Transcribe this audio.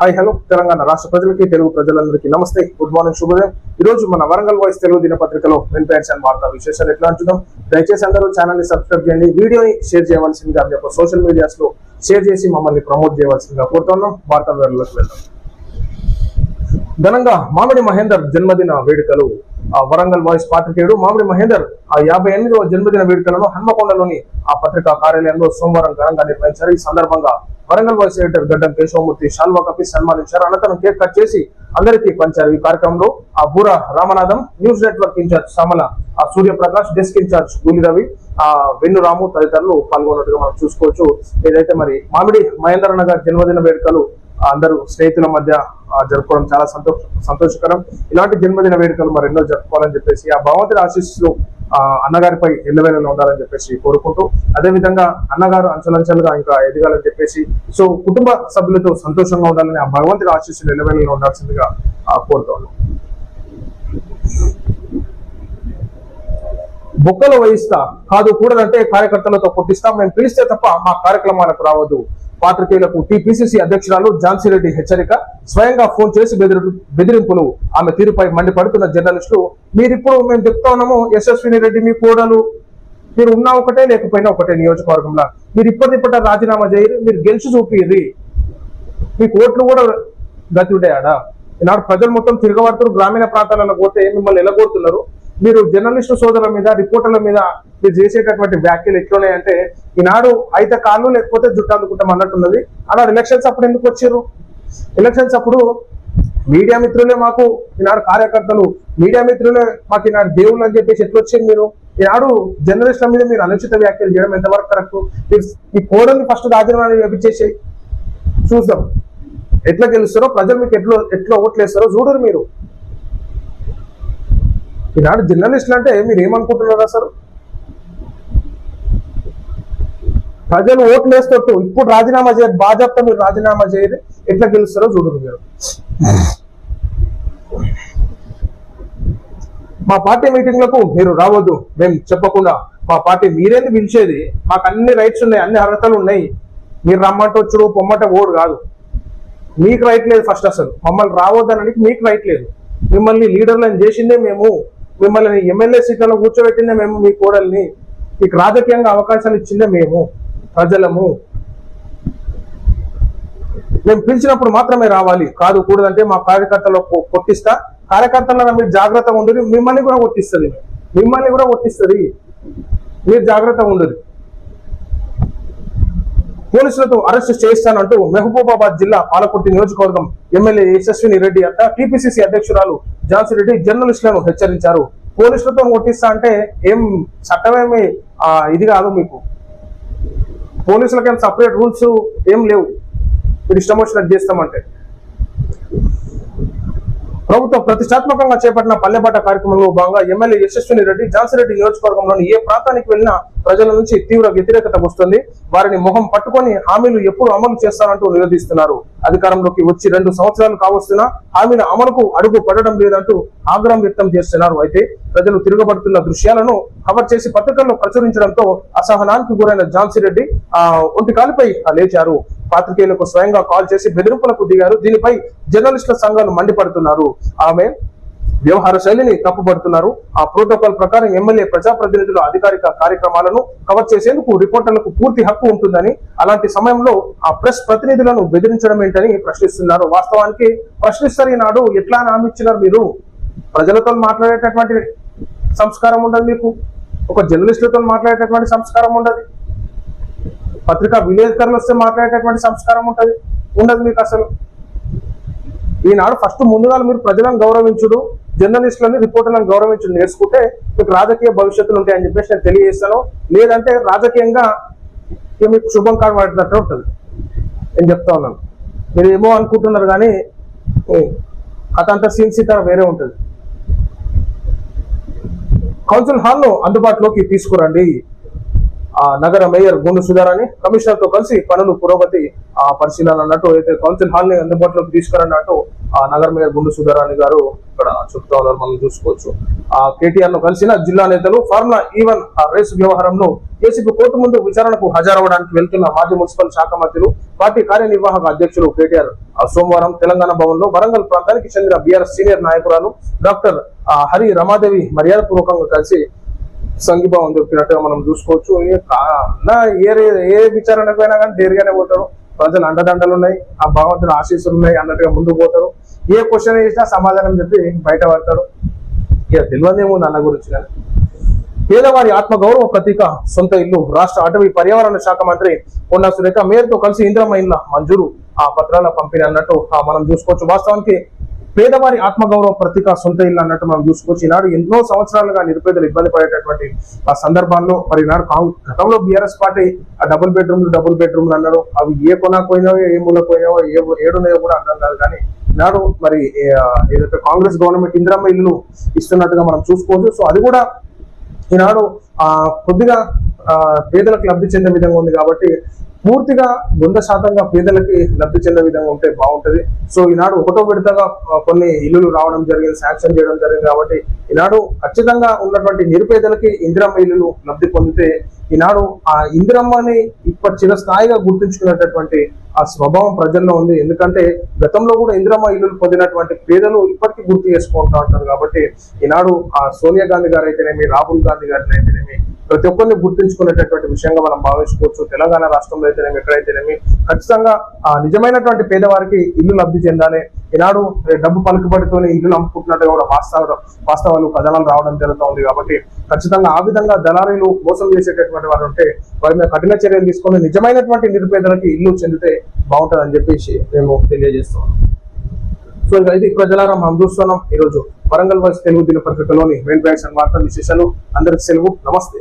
Hi hello Telangana రాష్ట్ర ప్రజలకి తెలుగు ప్రజలందరికీ నమస్తే గుడ్ మార్నింగ్ శుభోదయం. ఈ రోజు మన వరంగల్ వాయిస్ తెలుగు దినపత్రికలో వెల్ఫేర్స్ అండ్ వార్తా విశేషాలు ఎట్లా అంటున్నాం దయచేసి అందరూ ఛానల్ని సబ్స్క్రైబ్ చేయండి. వీడియోని షేర్ చేయవలసిందిగా మీ యొక్క సోషల్ మీడియాస్లో షేర్ చేసి మమ్మల్ని ప్రమోట్ చేయవలసిందిగా కోరుతున్నాం. వార్తా వివరాలకు వెళ్దాం. ఘనంగా మామిడి మహేందర్ జన్మదిన వేడుకలు. ఆ వరంగల్ వాయిస్ పాత్రికేయుడు మామిడి మహేందర్ ఆ యాభై ఎనిమిదవ జన్మదిన వేడుకలను హన్మకొండలోని ఆ పత్రికా కార్యాలయంలో సోమవారం ఘనంగా నిర్వహించారు. ఈ సందర్భంగా వరంగల్ వాయిస్ ఎడిటర్ గడ్డం కేశవమూర్తి షాల్వా కప్పి సన్మానించారు. అనంతరం కేక్ కట్ చేసి అందరికీ పంచారు ఈ కార్యక్రమంలో ఆ Boora Ramanatham news network incharge Samala ఆ సూర్యప్రకాష్ డెస్క్ ఇన్ఛార్జ్ గూలి రవి ఆ వెన్ను రాము తదితరులు పాల్గొన్నట్టుగా మనం చూసుకోవచ్చు. ఏదైతే మరి మామిడి మహేందర్ నగర్ జన్మదిన వేడుకలు అందరూ స్నేహితుల మధ్య జరుపుకోవడం చాలా సంతోష సంతోషకరం. ఇలాంటి జన్మదిన వేడుకలు మరి ఎన్నో జరుపుకోవాలని చెప్పేసి ఆ భగవంతుడి ఆశీస్సులు అన్నగారిపై ఎల్లవేళలో ఉండాలని చెప్పేసి కోరుకుంటూ అదే విధంగా అన్నగారు అంచలంచలుగా ఇంకా ఎదగాలని చెప్పేసి సో కుటుంబ సభ్యులతో సంతోషంగా ఉండాలని ఆ భగవంతుడి ఆశీస్సులు ఎల్లవేళలో ఉండాల్సిందిగా ఆ, కోరుతాను బొక్కలు వహిస్తా కాదు కూడదంటే కార్యకర్తలతో పుట్టిస్తాం మేము పిలిస్తే తప్ప మా కార్యక్రమాలకు రావద్దు. పాత్రికేయులకు టిపిసిసి అధ్యక్షురాలు ఝాన్సీ రెడ్డి హెచ్చరిక. స్వయంగా ఫోన్ చేసి బెదిరింపులు. ఆమె తీరుపై మండిపడుతున్న జర్నలిస్టులు మీరిప్పుడు మేము చెప్తా ఉన్నాము యశస్విని రెడ్డి మీ కోడలు. మీరు ఉన్నా ఒకటే లేకపోయినా ఒకటే నియోజకవర్గంలో. మీరు ఇప్పటిప్పట రాజీనామా చేయరు మీరు గెలిచి చూపిర్రి. మీకు ఓట్లు కూడా గతి ఉండేయాడా ఈనాడు ప్రజలు మొత్తం తిరగబడుతున్నారు గ్రామీణ ప్రాంతాలలో పోతే మిమ్మల్ని ఎలగొడుతున్నారు. మీరు జర్నలిస్టు సోదరుల మీద రిపోర్టర్ల మీద మీరు చేసేటటువంటి వ్యాఖ్యలు ఎట్లున్నాయంటే ఈనాడు అయితే కాళ్ళు లేకపోతే జుట్టు అందుకుంటాం అన్నట్టున్నది. అలా ఎలక్షన్స్ అప్పుడు ఎందుకు వచ్చారు ఎలక్షన్స్ అప్పుడు మీడియా మిత్రులే మాకు ఈనాడు కార్యకర్తలు మీడియా మిత్రులే మాకు ఈనాడు దేవుళ్ళు అని చెప్పేసి ఎట్లా మీరు? ఈనాడు జర్నలిస్టుల మీద మీరు అనుచిత వ్యాఖ్యలు చేయడం ఎంతవరకు కరెక్ట్? మీరు ఈ కోడల్ని ఫస్ట్ రాజీనామా వేపించేసి చూద్దాం. ఎట్లా గెలుస్తారో ప్రజలు మీకు ఎట్లా ఎట్లా ఓట్లు వేస్తారో చూడరు మీరు. ఈనాడు జర్నలిస్టులు అంటే మీరు ఏమనుకుంటున్నారు అసలు ప్రజలు ఓట్లు వేస్తూ ఇప్పుడు రాజీనామా చేయరు బాధ్యత మీరు రాజీనామా చేయరు. ఎట్లా గెలుస్తారో చూడరు మీరు. మా పార్టీ మీటింగ్లకు మీరు రావద్దు. మేము చెప్పకుండా మా పార్టీ మీరేంది పిలిచేది? మాకు అన్ని రైట్స్ ఉన్నాయి అన్ని అర్హతలు ఉన్నాయి. మీరు రమ్మంటే వచ్చుడు పొమ్మంటే ఓడు కాదు. మీకు రైట్ లేదు ఫస్ట్ అసలు. మమ్మల్ని రావద్దనడానికి మీకు రైట్ లేదు. మిమ్మల్ని లీడర్లను చేసిందే మేము. మిమ్మల్ని ఎమ్మెల్యే సీట్లలో కూర్చోబెట్టిందే మేము మీ కోడల్ని. మీకు రాజకీయంగా అవకాశాలు ఇచ్చిందే మేము ప్రజలము. మేము పిలిచినప్పుడు మాత్రమే రావాలి. కాదు కూడదంటే మా కార్యకర్తలు కొట్టిస్తా. కార్యకర్తలను మీరు జాగ్రత్తగా ఉండదు మిమ్మల్ని కూడా కొట్టిస్తుంది. మిమ్మల్ని కూడా కొట్టిస్తుంది. మీరు జాగ్రత్తగా ఉండదు పోలీసులతో అరెస్ట్ చేయిస్తానంటూ మహబూబాబాద్ జిల్లా పాలకుర్తి నియోజకవర్గం ఎమ్మెల్యే యశస్విని రెడ్డి అత్త టీపీసీసీ అధ్యక్షురాలు ఝాన్సీ రెడ్డి జర్నలిస్టులను హెచ్చరించారు. పోలీసులతో కొట్టిస్తా అంటే ఏం చట్టమేమి ఆ, ఇది కాదు మీకు. పోలీసులకేం సపరేట్ రూల్స్ ఏం లేవు. మీరు ఇష్టం వచ్చినట్టు చేస్తామంటే. ప్రభుత్వం ప్రతిష్టాత్మకంగా చేపట్టిన పల్లెబాట కార్యక్రమంలో భాగంగా ఎమ్మెల్యే యశస్విని రెడ్డి రెడ్డి నియోజకవర్గంలోని ఏ ప్రాంతానికి వెళ్ళినా ప్రజల నుంచి తీవ్ర వ్యతిరేకత వస్తుంది. వారిని మొహం పట్టుకొని హామీలు ఎప్పుడు అమలు చేస్తారంటూ నిలదీస్తున్నారు. అధికారంలోకి వచ్చి రెండు సంవత్సరాలు కావస్తున్నా హామీల అమలుకు అడుగు పడడం లేదంటూ ఆగ్రహం వ్యక్తం చేస్తున్నారు. అయితే ప్రజలు తిరగబడుతున్న దృశ్యాలను కవర్ చేసి పత్రికల్లో ప్రచురించడంతో అసహనానికి గురైన ఝాన్సీ రెడ్డి ఆ ఒంటి కాలుపై లేచారు. పాత్రికేయులకు స్వయంగా కాల్ చేసి బెదిరింపులకు దిగారు. దీనిపై జర్నలిస్టుల సంఘాలు మండిపడుతున్నారు. ఆమె వ్యవహార శైలిని తప్పుపడుతున్నారు ఆ ప్రోటోకాల్ ప్రకారం ఎమ్మెల్యే ప్రజాప్రతినిధుల అధికారిక కార్యక్రమాలను కవర్ చేసేందుకు రిపోర్టర్లకు పూర్తి హక్కు ఉంటుందని అలాంటి సమయంలో ఆ ప్రెస్ ప్రతినిధులను బెదిరించడం ఏంటని ప్రశ్నిస్తున్నారు. వాస్తవానికి ప్రశ్నిస్తారు ఈనాడు ఎట్లా నామిచ్చినారు మీరు? ప్రజలతో మాట్లాడేటటువంటి సంస్కారం ఉండదు మీకు. ఒక జర్నలిస్టులతో మాట్లాడేటటువంటి సంస్కారం ఉండదు. పత్రికా విలేకరులు వస్తే మాట్లాడేటటువంటి సంస్కారం ఉంటుంది. ఉండదు మీకు అసలు. ఈనాడు ఫస్ట్ ముందుగా మీరు ప్రజలను గౌరవించుడు జర్నలిస్టులని రిపోర్టర్లను గౌరవించుడు నేర్చుకుంటే మీకు రాజకీయ భవిష్యత్తులు ఉంటాయని చెప్పేసి నేను తెలియజేస్తాను. లేదంటే రాజకీయంగా మీకు శుభం కాడబడినట్టు ఉంటుంది. నేను చెప్తా ఉన్నాను. మీరు ఏమో అనుకుంటున్నారు కానీ అతంత కథ అంతా సీన్ సీతారా వేరే ఉంటుంది. కౌన్సిల్ హాల్ను అందుబాటులోకి తీసుకురండి. నగర మేయర్ గుండు సుధారాన్ని కమిషనర్తో కలిసి పనులు పురోగతి ఆ పరిశీలన అన్నట్టు అయితే కౌన్సిల్ హాల్ని అందుబాటులోకి తీసుకురన్నట్టు ఆ నగర మేయర్ గుండు సుధారాణి గారు ఇక్కడ చెప్తా ఉన్నారు మనం చూసుకోవచ్చు. ఆ కేటీఆర్ను కలిసిన జిల్లా నేతలు ఫార్ములా e ఈవెన్ ఆ రేసు వ్యవహారంలో ఏసీపీ కోర్టు ముందు విచారణకు హాజరవడానికి వెళ్తున్న మాజీ మున్సిపల్ శాఖ మంత్రులు పార్టీ కార్యనిర్వాహక అధ్యక్షులు కేటీఆర్ ఆ సోమవారం తెలంగాణ భవన్లో వరంగల్ ప్రాంతానికి చెందిన బీఆర్ఎస్ సీనియర్ నాయకురాలు డాక్టర్ ఆ, హరి రమాదేవి మర్యాదపూర్వకంగా కలిసి సంఘీభావం దొరికినట్టుగా మనం చూసుకోవచ్చు. ఏ నా ఏ ఏ విచారణకు పోయినా కానీ దేరిగానే పోతారు. ప్రజలు అండదండలు ఉన్నాయి. ఆ భగవంతుడు ఆశీస్సులు ఉన్నాయి అన్నట్టుగా ముందుకు పోతారు. ఏ క్వశ్చన్ చేసినా సమాధానం చెప్పి బయట పడతారు. ఇక తెలియదేముంది అన్న గురించి కానీ. పేదవారి ఆత్మగౌరవ ప్రతీక సొంత ఇల్లు రాష్ట్ర అటవీ పర్యావరణ శాఖ మంత్రి కొండా సురేఖ మేయర్తో కలిసి ఇంద్రమ్మ ఇండ్ల మంజూరు ఆ పత్రాల పంపిణీ అన్నట్టు ఆ మనం చూసుకోవచ్చు. వాస్తవానికి పేదవారి ఆత్మగౌరవ ప్రతీక సొంత ఇల్లు అన్నట్టు మనం చూసుకోవచ్చు. ఈనాడు ఎన్నో సంవత్సరాలుగా నిరుపేదలు ఇబ్బంది పడేటటువంటి ఆ సందర్భాల్లో మరి ఈనాడు గతంలో బీఆర్ఎస్ పార్టీ ఆ డబుల్ బెడ్రూమ్లు డబుల్ బెడ్రూమ్లు అన్నారు. అవి ఏ కొనా పోయినావో ఏ మూల పోయినావో ఏ ఏడున్నాయో కూడా అర్థం కాదు. కానీ ఈనాడు మరి ఏదైతే కాంగ్రెస్ గవర్నమెంట్ ఇందిరమ్మ ఇల్లు ఇస్తున్నట్టుగా మనం చూసుకోవచ్చు. సో అది కూడా ఈనాడు ఆ కొద్దిగా ఆ, పేదలకు లబ్ధి చెందే విధంగా ఉంది కాబట్టి పూర్తిగా వంద శాతంగా పేదలకి లబ్ధి చెందే విధంగా ఉంటే బాగుంటది. సో ఈనాడు ఒకటో విడతగా కొన్ని ఇల్లులు రావడం జరిగింది శాంక్షన్ చేయడం జరిగింది కాబట్టి ఈనాడు ఖచ్చితంగా ఉన్నటువంటి నిరుపేదలకి ఇందిరమ్మ ఇల్లులు లబ్ధి పొందితే ఈనాడు ఆ ఇందిరమ్మని ఇప్పటి చిరస్థాయిగా గుర్తుంచుకునేటటువంటి ఆ స్వభావం ప్రజల్లో ఉంది. ఎందుకంటే గతంలో కూడా ఇందిరమ్మ ఇల్లులు పొందినటువంటి పేదలు ఇప్పటికీ గుర్తు చేసుకుంటూ ఉంటారు కాబట్టి ఈనాడు ఆ సోనియా గాంధీ గారు అయితేనేమి రాహుల్ గాంధీ గారిని అయితేనేమి ప్రతి ఒక్కరిని గుర్తుంచుకునేటటువంటి విషయంగా మనం భావించుకోవచ్చు. తెలంగాణ రాష్ట్రంలో అయితేనేమి ఎక్కడైతేనేమి ఖచ్చితంగా ఆ నిజమైనటువంటి పేదవారికి ఇల్లు లబ్ధి చెందాలి. ఈనాడు డబ్బు పలుకుబడితోనే ఇల్లు అమ్ముకుంటున్నట్టుగా కూడా వాస్తవ వాస్తవాలు కథనాలు రావడం జరుగుతుంది కాబట్టి ఖచ్చితంగా ఆ విధంగా దళారీలు మోసం చేసేటటువంటి వారు ఉంటే వారి మీద కఠిన చర్యలు తీసుకొని నిజమైనటువంటి నిరుపేదలకి ఇల్లు చెందితే బాగుంటుందని చెప్పేసి మేము తెలియజేస్తున్నాం. సో ఇక ఇది ప్రజలారా మనం చూస్తున్నాం. ఈరోజు వరంగల్ వైస్ తెలుగు దినపత్రికలోని మెయిన్ బ్యాగ్స్ అండ్ వార్తా విశేషాలు. అందరికి సెలవు. నమస్తే.